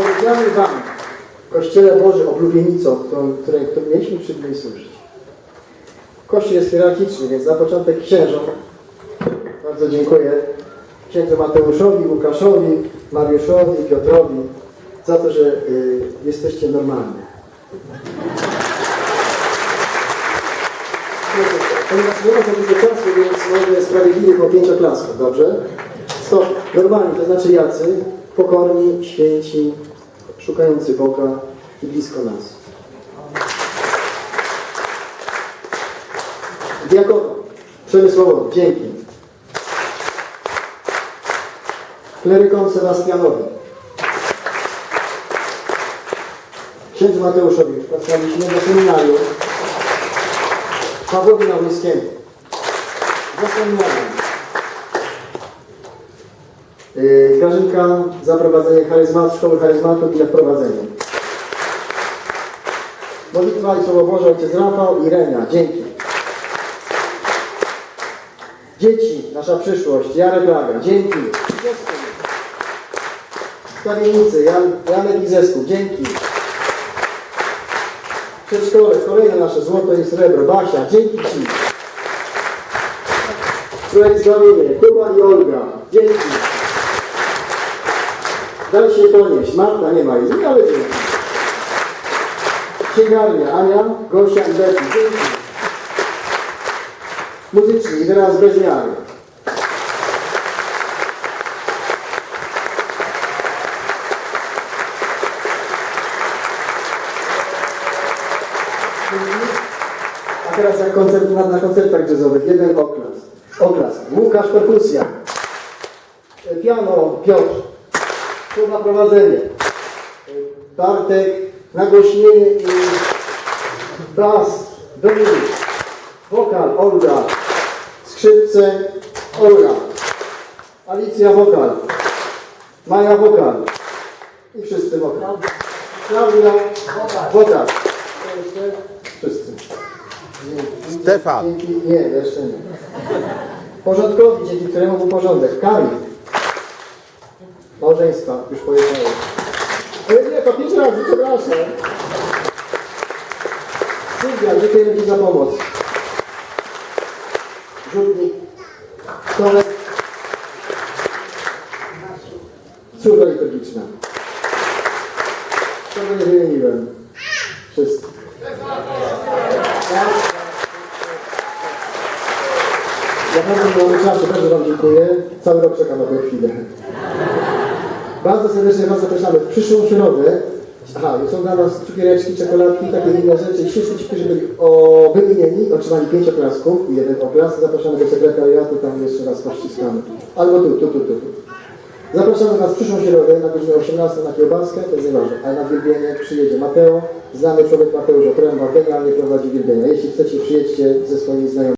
Specjalny Wam w Kościele Boży oblubienicą, którą, której, mieliśmy przed nim służyć. Kościół jest hierarchiczny, więc na początek księżom bardzo dziękuję księdzu Mateuszowi, Łukaszowi, Mariuszowi, Piotrowi za to, że y, jesteście normalni. Ponieważ nie ma za dużo czasu, więc mogę sprawiedliwie po pięcioklasku, dobrze? Stop. Normalni, to znaczy jacy? Pokorni, święci, szukający Boga i blisko nas. Diakonom, Przemysławowi, dzięki. Klerykom Sebastianowi. Księdzu Mateuszowi już pracowaliśmy do seminarium. Pawłowi Nałyskiemu. Za seminarium. Grażynka za prowadzenie szkoły charyzmatów i na wprowadzenie. Modlitwa i Słowo Boże, Ojciec Rafał i Renia. Dzięki. Dzieci, nasza przyszłość. Jarek Laga. Dzięki. Stawiennicy, Jan, Janek i Zespół. Dzięki. Przedszkole, kolejne nasze złoto i srebro. Basia, dzięki Ci. Projekt Zbawienie, Kuba i Olga. Dzięki. Daj się ponieść. Marta nie ma jej, ale dzięki. Księgarnia, Ania, Gosia i Betty. Dzięki. Muzyczni, i teraz bez miary. A teraz jak koncert, na, na koncertach jazzowych, jeden oklask. Oklask. Łukasz perkusja. Piano Piotr. Tu na prowadzenie. Bartek nagłośnienie i bas Dominik. Wokal Olga. Skrzypce Olga. Alicja wokal. Maja wokal. I wszyscy wokal. Klaudia wokal. To jeszcze Wszyscy. Stefan. Dzięki, nie, jeszcze nie. Porządkowi, dzięki któremu był porządek. Kamil. Małżeństwa, już pojechało. Ale nie, to pięć razy, przepraszam. Sylwia, dziękujemy Ci za pomoc. Rzutnik. Stolek. Służba liturgiczna. Czego nie wymieniłem? Wszyscy. Naprawdę nie mamy czasu, bardzo Wam dziękuję. Cały rok czekam na tę chwilę. Bardzo serdecznie Was zapraszamy w przyszłą środę. Aha, są dla nas cukiereczki, czekoladki, takie inne rzeczy. Wszyscy ci, którzy byli wymienieni, otrzymali pięć oklasków i jeden oklask. Zapraszamy do sekretariatu, tam jeszcze raz pościskamy. Albo tu, tu, tu, tu. Zapraszamy Was w przyszłą środę na godzinę 18 na kiełbaskę, to jest nieważne, ale na wielbienie przyjedzie Mateo, znany człowiek Mateusz Otręba, genialnie prowadzi wielbienia. Jeśli chcecie, przyjedźcie ze swoimi znajomymi.